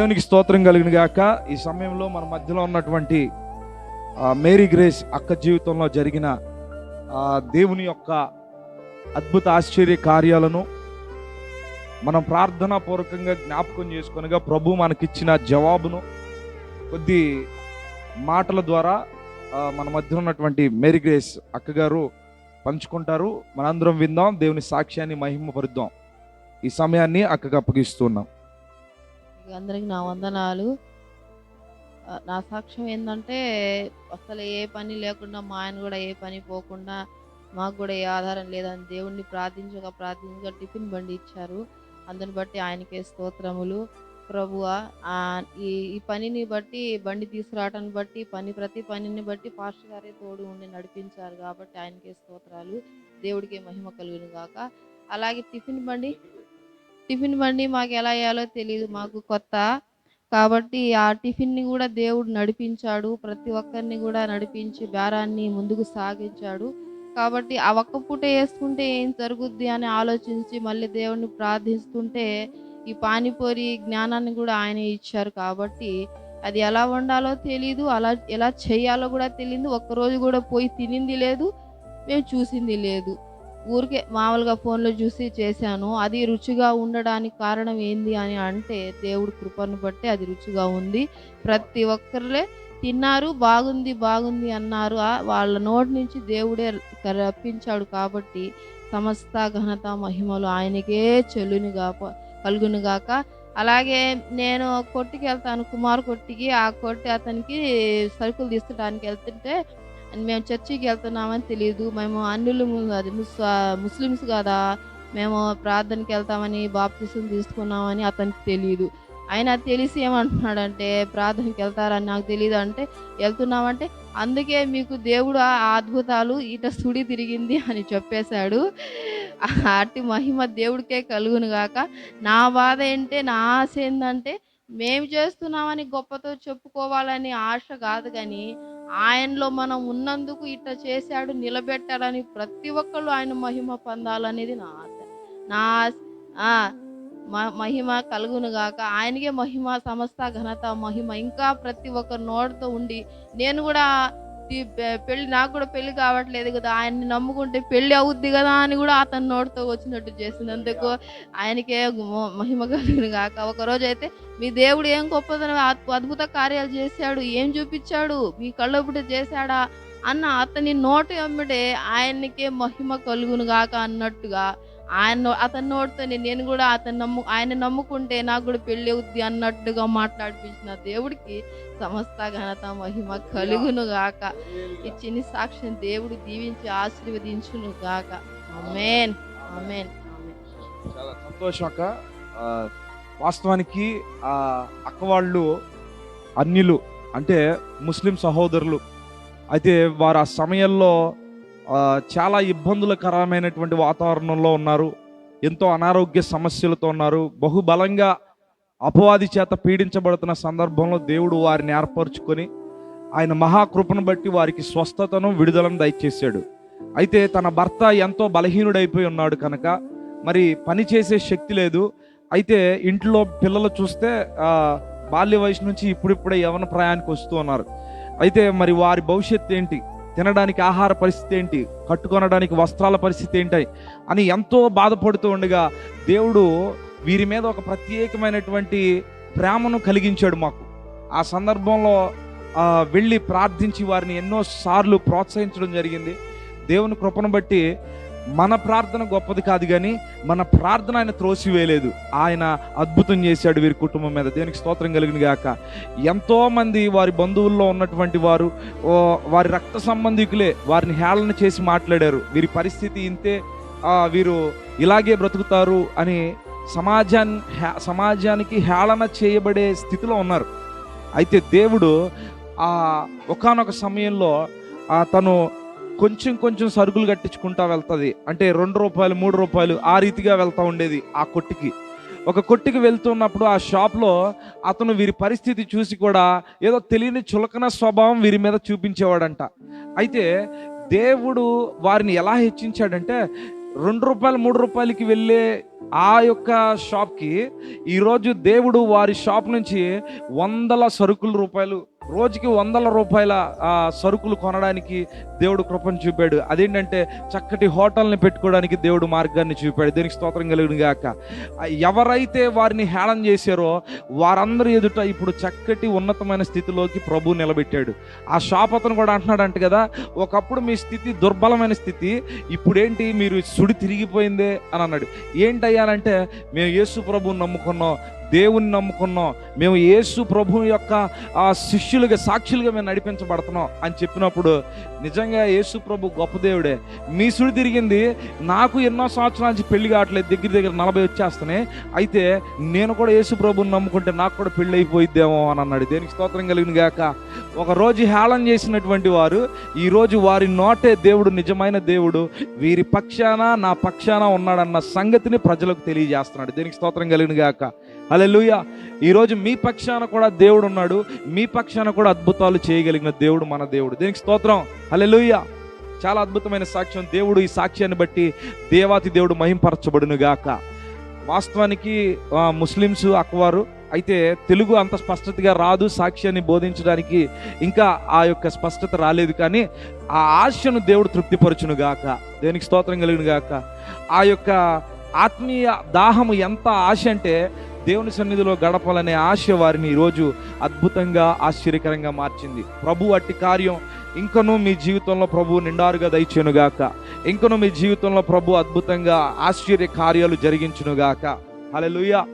దేవునికి స్తోత్రం కలిగిన గాక ఈ సమయంలో మన మధ్యలో ఉన్నటువంటి మేరీ గ్రేస్ అక్క జీవితంలో జరిగిన దేవుని యొక్క అద్భుత ఆశ్చర్య కార్యాలను మనం ప్రార్థనా పూర్వకంగా జ్ఞాపకం చేసుకునిగా ప్రభు మనకిచ్చిన జవాబును కొద్ది మాటల ద్వారా మన మధ్య ఉన్నటువంటి మేరీ గ్రేస్ అక్కగారు పంచుకుంటారు. మనందరం విందాం దేవుని సాక్ష్యాన్ని మహిమపరుద్దాం. ఈ సమయాన్ని అక్కగా అప్పగిస్తున్నాం. మీ అందరికి నా వందనాలు. నా సాక్ష్యం ఏంటంటే అసలు ఏ పని లేకుండా మా ఆయన కూడా ఏ పని పోకుండా మాకు కూడా ఏ ఆధారం లేదని దేవుణ్ణి ప్రార్థించగా ప్రార్థించగా టిఫిన్ బండి ఇచ్చారు. అందుని బట్టి ఆయనకే స్తోత్రములు. ప్రభువ ఈ ఈ పనిని బట్టి బండి తీసుకురావటాన్ని బట్టి పని ప్రతి పనిని బట్టి పాస్టర్ గారే తోడు ఉండి నడిపించారు కాబట్టి ఆయనకే స్తోత్రాలు. దేవుడికే మహిమ కలుగును గాక. అలాగే టిఫిన్ బండి టిఫిన్ బండి మాకు ఎలా వేయాలో తెలియదు మాకు కొత్త. కాబట్టి ఆ టిఫిన్ని కూడా దేవుడు నడిపించాడు. ప్రతి ఒక్కరిని కూడా నడిపించి బేరాన్ని ముందుకు సాగించాడు. కాబట్టి ఆ ఒక్క పూట వేసుకుంటే ఏం జరుగుద్ది అని ఆలోచించి మళ్ళీ దేవుడిని ప్రార్థిస్తుంటే ఈ పానీపూరి జ్ఞానాన్ని కూడా ఆయన ఇచ్చారు. కాబట్టి అది ఎలా వండాలో తెలియదు అలా ఎలా చేయాలో కూడా తెలియదు ఒక్కరోజు కూడా పోయి తినింది లేదు మేము చూసింది లేదు. ఊరికే మామూలుగా ఫోన్లో చూసి చేశాను. అది రుచిగా ఉండడానికి కారణం ఏంది అని అంటే దేవుడు కృపను బట్టి అది రుచిగా ఉంది. ప్రతి ఒక్కరులే తిన్నారు బాగుంది బాగుంది అన్నారు. వాళ్ళ నోటి నుంచి దేవుడే రప్పించాడు కాబట్టి సమస్త ఘనత మహిమలు ఆయనకే చెల్లునిగా కలుగునుగాక అలాగే నేను కొట్టుకి వెళ్తాను కుమార్ కొట్టికి. ఆ కొట్టి అతనికి సరుకులు తీసుకోవడానికి వెళ్తుంటే మేము చర్చికి వెళ్తున్నామని తెలియదు మేము అన్నులు అది ముస్లిమ్స్ కదా. మేము ప్రార్థనకి వెళ్తామని బాప్తిసం తీసుకున్నామని అతనికి తెలియదు ఆయన తెలిసి ఏమంటున్నాడంటే ప్రార్థనకి వెళ్తారని నాకు తెలియదు అంటే వెళ్తున్నామంటే అందుకే మీకు దేవుడు ఆ అద్భుతాలు ఇట సుడి తిరిగింది అని చెప్పేశాడు. అట్టి మహిమ దేవుడికే కలుగును గాక. నా బాధ ఏంటే నా ఆశ ఏంటంటే మేము చేస్తున్నామని గొప్పతో చెప్పుకోవాలని ఆశ కాదు కానీ ఆయనలో మనం ఉన్నందుకు ఇట్లా చేశాడు నిలబెట్టాడని ప్రతి ఒక్కళ్ళు ఆయన మహిమ పొందాలనేది నా ఆశ. నా మహిమ కలుగును గాక. ఆయనకే మహిమ సమస్త ఘనత మహిమ. ఇంకా ప్రతి ఒక్క నోటితో ఉండి నేను కూడా పెళ్ళి నాకు కూడా పెళ్ళి కావట్లేదు కదా ఆయన్ని నమ్ముకుంటే పెళ్ళి అవుద్ది కదా అని కూడా అతని నోటితో వచ్చినట్టు చేసింది. అందుకు ఆయనకే మహిమ కలుగును కాక ఒక రోజు అయితే మీ దేవుడు ఏం గొప్పదని అద్భుత కార్యాలు చేశాడు ఏం చూపించాడు మీ కళ్ళబుట చేశాడా అన్న అతని నోటి అమ్మడే ఆయనకే మహిమ కలుగును గాక అన్నట్టుగా ఆయన అతని నోటితో నేను కూడా అతను నమ్ము ఆయన నమ్ముకుంటే నాకు కూడా పెళ్ళి అవుద్ది అన్నట్టుగా మాట్లాడిపించిన దేవుడికి సమస్త ఘనత మహిమ కలుగును గాక. ఈ చిన్ని సాక్ష్యం దేవుడు దీవించి ఆశీర్వదించును గాక. అమేన్ అమేన్ చాలా సంతోషం అక్క. వాస్తవానికి ఆ అక్క వాళ్ళు అన్యులు అంటే ముస్లిం సహోదరులు. అయితే వారు ఆ సమయంలో చాలా ఇబ్బందులకరమైనటువంటి వాతావరణంలో ఉన్నారు. ఎంతో అనారోగ్య సమస్యలతో ఉన్నారు. బహుబలంగా అపవాది చేత పీడించబడుతున్న సందర్భంలో దేవుడు వారిని ఏర్పరచుకొని ఆయన మహాకృపను బట్టి వారికి స్వస్థతను విడుదలను దయచేశాడు. అయితే తన భర్త ఎంతో బలహీనుడైపోయి ఉన్నాడు కనుక మరి పని చేసే శక్తి లేదు. అయితే ఇంట్లో పిల్లలు చూస్తే బాల్య వయసు నుంచి ఇప్పుడిప్పుడే యవన ప్రయాణికి వస్తూ ఉన్నారు. అయితే మరి వారి భవిష్యత్తు ఏంటి? తినడానికి ఆహార పరిస్థితి ఏంటి? కట్టుకొనడానికి వస్త్రాల పరిస్థితి ఏంటి? అని ఎంతో బాధపడుతూ ఉండగా దేవుడు వీరి మీద ఒక ప్రత్యేకమైనటువంటి ప్రేమను కలిగించాడు మాకు. ఆ సందర్భంలో వెళ్ళి ప్రార్థించి వారిని ఎన్నో సార్లు ప్రోత్సహించడం జరిగింది. దేవుని కృపను బట్టి మన ప్రార్థన గొప్పది కాదు కానీ మన ప్రార్థన ఆయన త్రోసివేయలేదు. ఆయన అద్భుతం చేశాడు వీరి కుటుంబం మీద. దేనికి స్తోత్రం కలిగిన గాక. ఎంతోమంది వారి బంధువుల్లో ఉన్నటువంటి వారు వారి రక్త సంబంధికులే వారిని హేళన చేసి మాట్లాడారు. వీరి పరిస్థితి ఇంతే వీరు ఇలాగే బ్రతుకుతారు అని సమాజాన్ని సమాజానికి హేళన చేయబడే స్థితిలో ఉన్నారు. అయితే దేవుడు ఆ ఒకానొక సమయంలో తను కొంచెం కొంచెం సరుకులు కట్టించుకుంటా వెళ్తుంది. అంటే రెండు రూపాయలు మూడు రూపాయలు ఆ రీతిగా వెళ్తూ ఉండేది ఆ కొట్టుకి. ఒక కొట్టుకి వెళ్తున్నప్పుడు ఆ షాప్లో అతను వీరి పరిస్థితి చూసి కూడా ఏదో తెలియని చులకన స్వభావం వీరి మీద చూపించేవాడంట. అయితే దేవుడు వారిని ఎలా హెచ్చించాడంటే రెండు రూపాయలు మూడు రూపాయలకి వెళ్ళే ఆ యొక్క షాప్కి ఈరోజు దేవుడు వారి షాప్ నుంచి వందల సరుకుల రూపాయలు రోజుకి వందల రూపాయల సరుకులు కొనడానికి దేవుడు కృపను చూపాడు. అదేంటంటే చక్కటి హోటల్ని పెట్టుకోవడానికి దేవుడు మార్గాన్ని చూపాడు. దీనికి స్తోత్రం కలిగిన గాక. ఎవరైతే వారిని హేళన చేశారో వారందరి ఎదుట ఇప్పుడు చక్కటి ఉన్నతమైన స్థితిలోకి ప్రభు నిలబెట్టాడు. ఆ షాప్ అతను కూడా అంటున్నాడంట కదా ఒకప్పుడు మీ స్థితి దుర్బలమైన స్థితి ఇప్పుడేంటి మీరు సుడి తిరిగిపోయిందే? అని అన్నాడు. ఏంటయ్యానంటే మేము యేసు ప్రభువుని నమ్ముకున్నాం. దేవుని నమ్ముకున్నాం. మేము యేసు ప్రభు యొక్క ఆ శిష్యులుగా సాక్షులుగా మేము నడిపించబడుతున్నాం అని చెప్పినప్పుడు నిజంగా యేసు ప్రభు గొప్ప దేవుడే. మీ సుడి తిరిగింది నాకు ఎన్నో సంవత్సరాల నుంచి పెళ్ళి కావట్లేదు దగ్గర దగ్గర నలభై వచ్చేస్తున్నాయి. అయితే నేను కూడా యేసు ప్రభుని నమ్ముకుంటే నాకు కూడా పెళ్ళి అయిపోయిద్దేమో అని అన్నాడు. దేనికి స్తోత్రం కలిగిన గాక? ఒక రోజు హేళన చేసినటువంటి వారు ఈరోజు వారి నోటే దేవుడు నిజమైన దేవుడు. వీరి పక్షాన నా పక్షాన ఉన్నాడన్న సంగతిని ప్రజలకు తెలియజేస్తున్నాడు. దేనికి స్తోత్రం కలిగిన గాక? అలెలుయ ఈరోజు మీ పక్షాన కూడా దేవుడు ఉన్నాడు. మీ పక్షాన కూడా అద్భుతాలు చేయగలిగిన దేవుడు మన దేవుడు. దీనికి స్తోత్రం. అలెలుయ చాలా అద్భుతమైన సాక్ష్యం. దేవుడు ఈ సాక్ష్యాన్ని బట్టి దేవాతి దేవుడు మహింపరచబడును గాక వాస్తవానికి ముస్లిమ్స్ అక్వారు అయితే తెలుగు అంత స్పష్టతగా రాదు. సాక్ష్యాన్ని బోధించడానికి ఇంకా ఆ యొక్క స్పష్టత రాలేదు కానీ ఆ ఆశను దేవుడు తృప్తిపరచును గాక దేనికి స్తోత్రం కలిగిన గాక ఆ యొక్క ఆత్మీయ దాహము ఎంత ఆశ అంటే దేవుని సన్నిధిలో గడపాలనే ఆశ వారిని ఈరోజు అద్భుతంగా ఆశ్చర్యకరంగా మార్చింది. ప్రభు అట్టి కార్యం ఇంకనూ మీ జీవితంలో ప్రభు నిండారుగా దయచేనుగాక ఇంకనూ మీ జీవితంలో ప్రభు అద్భుతంగా ఆశ్చర్య కార్యాలు జరిగించునుగాక. హల్లెలూయా!